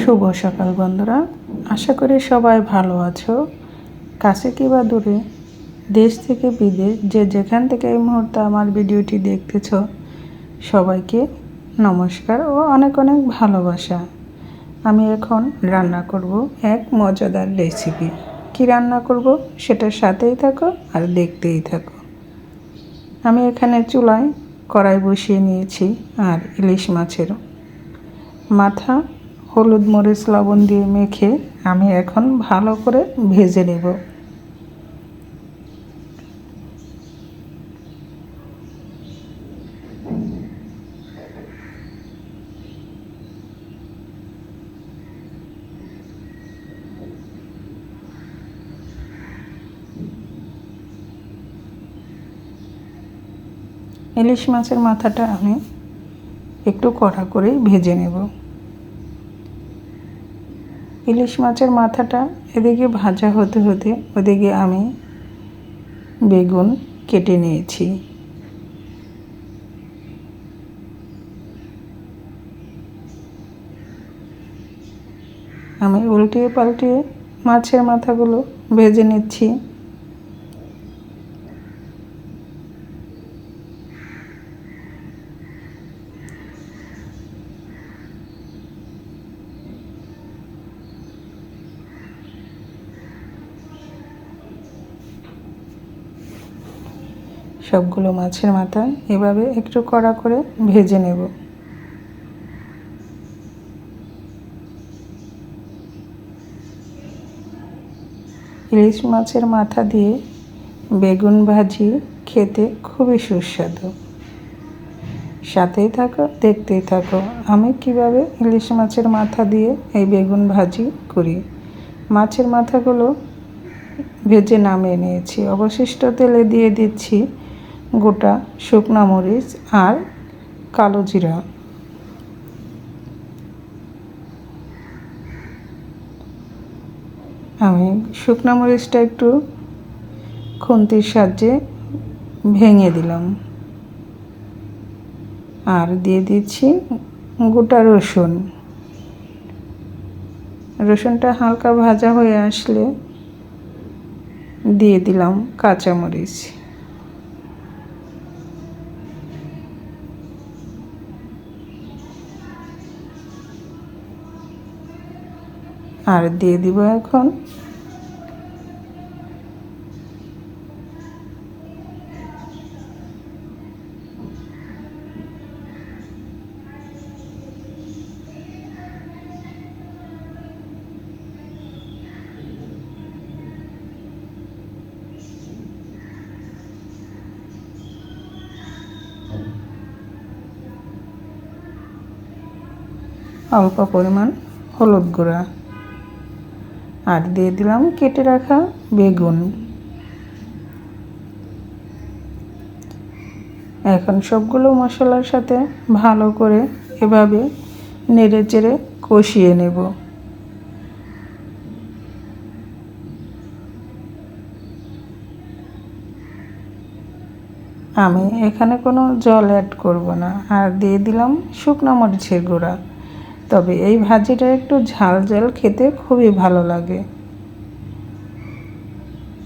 শুভ সকাল বন্ধুরা। আশা করি সবাই ভালো আছো। কাছে কিংবা দূরে, দেশ থেকে বিদেশ, যে যেখান থেকে এই মুহূর্তে আমার ভিডিওটি দেখতেছ, সবাইকে নমস্কার ও অনেক অনেক ভালোবাসা। আমি এখন রান্না করব এক মজাদার রেসিপি কি রান্না করব সেটার সাথেই থাকো আর দেখতেই থাকো। আমি এখানে চুলায় কড়াই বসিয়ে নিয়েছি আর ইলিশ মাছের মাথা হলুদ মরিচ লবণ দিয়ে মেখে আমি এখন ভালো করে ভেজে নেব। ইলিশ মাছের মাথাটা আমি একটু কড়া করেই ভেজে নেব। ইলিশ মাছের মাথাটা এদিকে ভাজা হতে হতে ওদিকে আমি বেগুন কেটে নিয়েছি। আমি উল্টিয়ে পাল্টিয়ে মাছের মাথাগুলো ভেজে নিচ্ছি। সবগুলো মাছের মাথা এভাবে একটু কড়া করে ভেজে নেব। ইলিশ মাছের মাথা দিয়ে বেগুন ভাজি খেতে খুবই সুস্বাদু। সাথেই থাকো, দেখতেই থাকো, আমি কীভাবে ইলিশ মাছের মাথা দিয়ে এই বেগুন ভাজি করি। মাছের মাথাগুলো ভেজে নামিয়ে নিয়েছি। অবশিষ্ট তেলে দিয়ে দিচ্ছি গোটা শুকনা মরিচ আর কালো জিরা। আমি শুকনা মরিচটা একটু খুন্তির সাহায্যে ভেঙে দিলাম। আর দিয়ে দিচ্ছি গোটা রসুন। রসুনটা হালকা ভাজা হয়ে আসলে দিয়ে দিলাম কাঁচামরিচ আর দিয়ে দিব এখন অল্প পরিমাণ হলুদ গুঁড়া। আর দিয়ে দিলাম কেটে রাখা বেগুন। এখন সবগুলো মশলার সাথে ভালো করে এভাবে নেড়ে চেড়ে কষিয়ে নেব। আমি এখানে কোনো জল অ্যাড করব না। আর দিয়ে দিলাম শুকনো মরিচের গুঁড়া। তবে এই ভাজিটা একটু ঝাল ঝাল খেতে খুবই ভালো লাগে।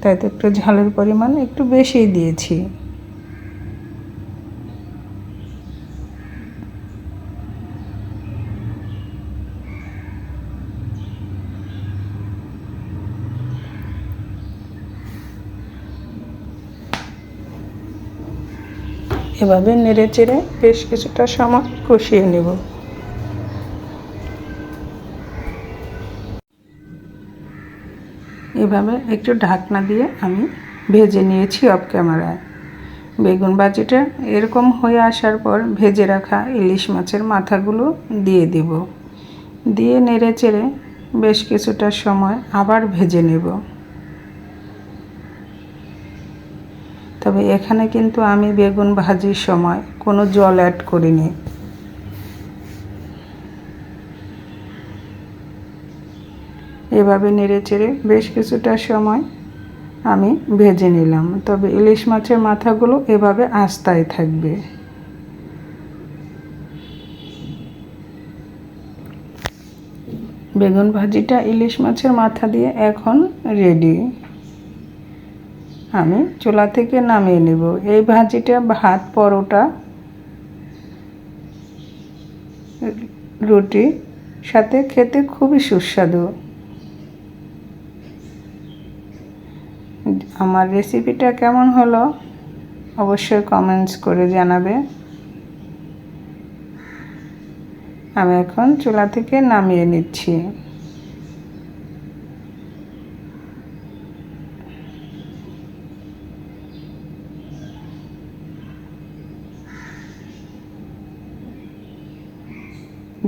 তাই তো একটু ঝালের পরিমাণ একটু বেশিই দিয়েছি। এভাবে নেড়ে চেড়ে বেশ কিছুটা সময় কষিয়ে নেব। এভাবে একটু ঢাকনা দিয়ে আমি ভেজে নিয়েছি অফ ক্যামেরায় বেগুন ভাজিটা এরকম হয়ে আসার পর ভেজে রাখা ইলিশ মাছের মাথাগুলো দিয়ে দেব। দিয়ে নেড়ে চেড়ে বেশ কিছুটা সময় আবার ভেজে নেব। তবে এখানে কিন্তু আমি বেগুন ভাজির সময় কোনো জল অ্যাড করিনি। এভাবে নেড়ে চেড়ে বেশ কিছুটা সময় আমি ভেজে নিলাম। তবে ইলিশ মাছের মাথাগুলো এভাবে আস্তায় থাকবে। বেগুন ভাজিটা ইলিশ মাছের মাথা দিয়ে এখন রেডি আমি চুলা থেকে নামিয়ে নেব। এই ভাজিটা ভাত, পরোটা, রুটি সাথে খেতে খুবই সুস্বাদু। আমার রেসিপিটা কেমন হলো অবশ্যই কমেন্টস করে জানাবে। আমি এখন চুলা থেকে নামিয়ে নিচ্ছি।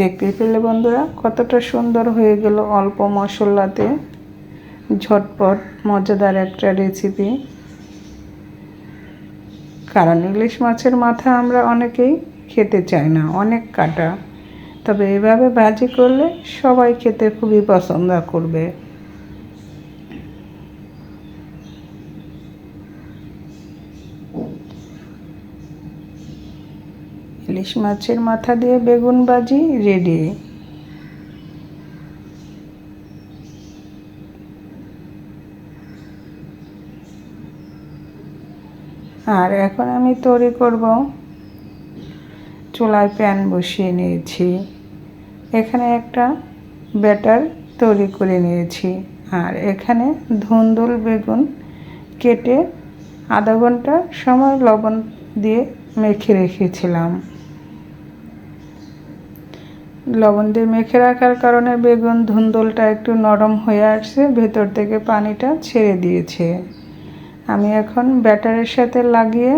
দেখতে পেলে বন্ধুরা, কতটা সুন্দর হয়ে গেল অল্প মশলাতে। ঝটপট, মজাদার একটা রেসিপি কারণ ইলিশ মাছের মাথা আমরা অনেকেই খেতে চাই না, অনেক কাটা। তবে এভাবে ভাজি করলে সবাই খেতে খুবই পছন্দ করবে। ইলিশ মাছের মাথা দিয়ে বেগুন ভাজি রেডি আর এখন আমি তৈরি করব চুলায় প্যান বসিয়ে নিয়েছি। এখানে একটা ব্যাটার তৈরি করে নিয়েছি। আর এখানে ধুন্দুল বেগুন কেটে আধা ঘণ্টা সময় লবণ দিয়ে মেখে রেখেছিলাম। লবণ দিয়ে মেখে রাখার কারণে বেগুন ধুন্দুলটা একটু নরম হয়ে আসছে, ভেতর থেকে পানিটা ছেড়ে দিয়েছে। আমি এখন ব্যাটারের সাথে লাগিয়ে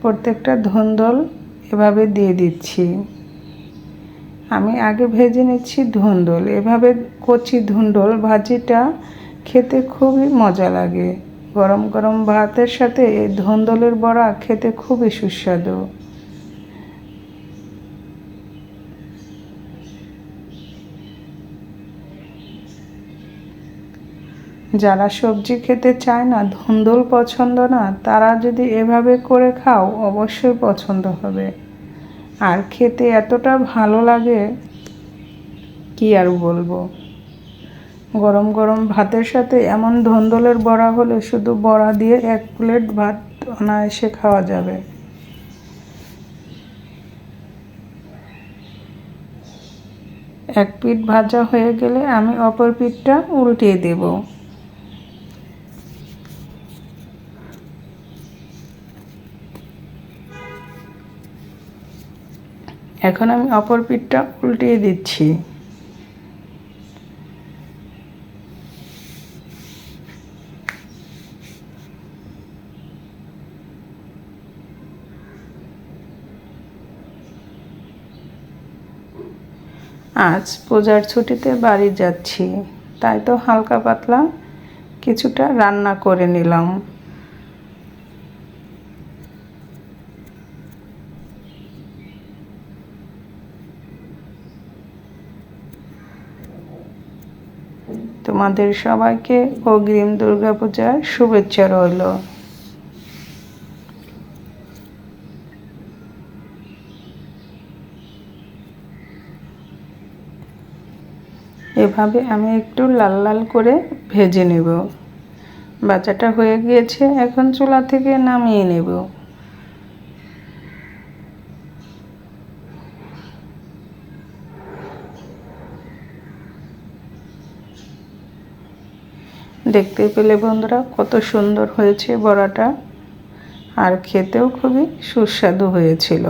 প্রত্যেকটা ধুন্দল এভাবে দিয়ে দিচ্ছি। আমি আগে ভেজে নিচ্ছি ধুন্দল। এভাবে কচি ধুন্দল ভাজিটা খেতে খুবই মজা লাগে। গরম গরম ভাতের সাথে এই ধুন্দলের বড়া খেতে খুবই সুস্বাদু। যারা সবজি খেতে চায় না, ধুন্দুল পছন্দ না, তারা যদি এভাবে করে খাও, অবশ্যই পছন্দ হবে। আর খেতে এতটা ভালো লাগে, কি আর বলব? গরম গরম ভাতের সাথে এমন ধন্দলের বড়া হলে শুধু বড়া দিয়ে এক প্লেট ভাত অনায়াসে খাওয়া যাবে। এক পিঠ ভাজা হয়ে গেলে আমি অপর পিঠটা উল্টিয়ে দেবো। এখন আমি অপর পিঠটা উল্টিয়ে দিচ্ছি। আজ পূজার ছুটিতে বাড়ি যাচ্ছি, তাই তো হালকা পাতলা কিছুটা রান্না করে নিলাম। তোমাদের সবাইকে অগ্রিম দুর্গাপূজার শুভেচ্ছা রইল। এভাবে আমি একটু লাল লাল করে ভেজে নেব। বাচ্চাটা হয়ে গিয়েছে, এখন চুলা থেকে নামিয়ে নেব। দেখতে পেলে বন্ধুরা কত সুন্দর হয়েছে বড়াটা। আর খেতেও খুবই সুস্বাদু হয়েছিল।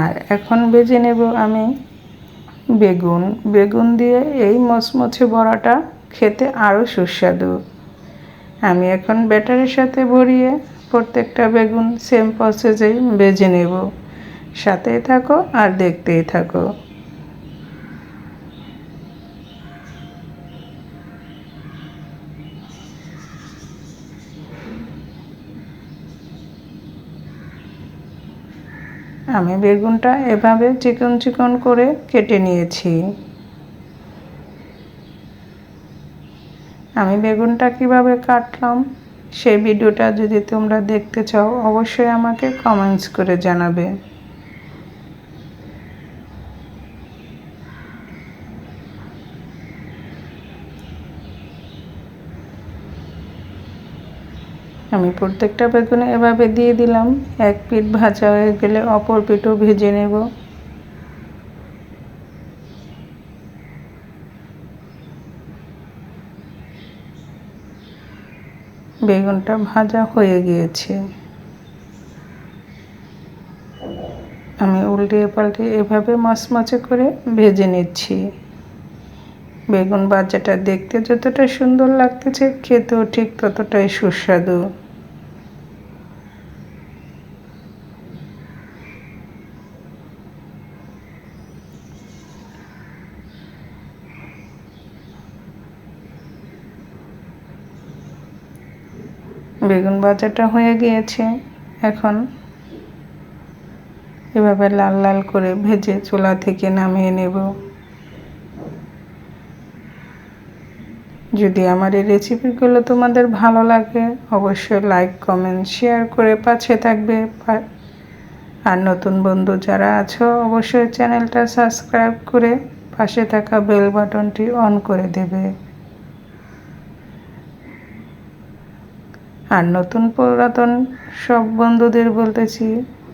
আর এখন বেজে নেব আমি বেগুন। বেগুন দিয়ে এই মচমচে বড়াটা খেতে আরও সুস্বাদু। আমি এখন ব্যাটারের সাথে ভরিয়ে প্রত্যেকটা বেগুন সেম প্রসেসেই বেজে নেব। সাথেই থাকো আর দেখতেই থাকো। আমি বেগুনটা এভাবে চিকন চিকন করে কেটে নিয়েছি। আমি বেগুনটা কীভাবে কাটলাম সেই ভিডিওটা যদি তোমরা দেখতে চাও, অবশ্যই আমাকে কমেন্টস করে জানাবে। আমি প্রত্যেকটা বেগুনে এভাবে দিয়ে দিলাম। এক পিঠ ভাজা হয়ে গেলে অপর পিঠও ভেজে নেব। বেগুনটা ভাজা হয়ে গিয়েছে। আমি উল্টিয়ে পাল্টে এভাবে মচমচে করে ভেজে নিচ্ছি। বেগুন ভাজাটা দেখতে যতটা সুন্দর লাগতেছে, খেতেও ঠিক ততটাই সুস্বাদু। বেগুন ভাজাটা হয়ে গিয়েছে। এখন এভাবে লাল লাল করে ভেজে চুলা থেকে নামিয়ে নেব। যদি আমার এই রেসিপিগুলো তোমাদের ভালো লাগে, অবশ্যই লাইক কমেন্ট শেয়ার করে পাশে থাকবে। আর নতুন বন্ধু যারা আছো, অবশ্যই চ্যানেলটা সাবস্ক্রাইব করে পাশে থাকা বেল বাটনটি অন করে দেবে। আর নতুন পুরাতন সব বন্ধুদের বলতেছি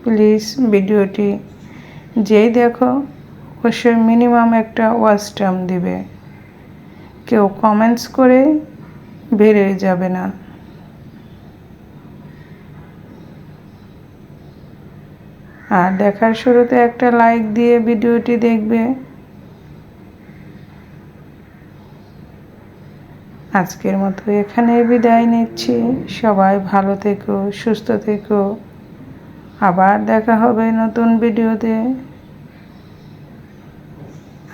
প্লিজ ভিডিওটি যেই দেখো, অবশ্যই মিনিমাম একটা ওয়াচ টাইম দিবে। কেউ কমেন্টস করে বেরিয়ে যাবে না। আর দেখার শুরুতে একটা লাইক দিয়ে ভিডিওটি দেখবে। আজকের মতো এখানে বিদায় নিচ্ছি। সবাই ভালো থেকো, সুস্থ থেকো। আবার দেখা হবে নতুন ভিডিওতে।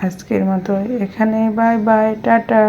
আজকের মতো এখানে বাই বাই, টাটা।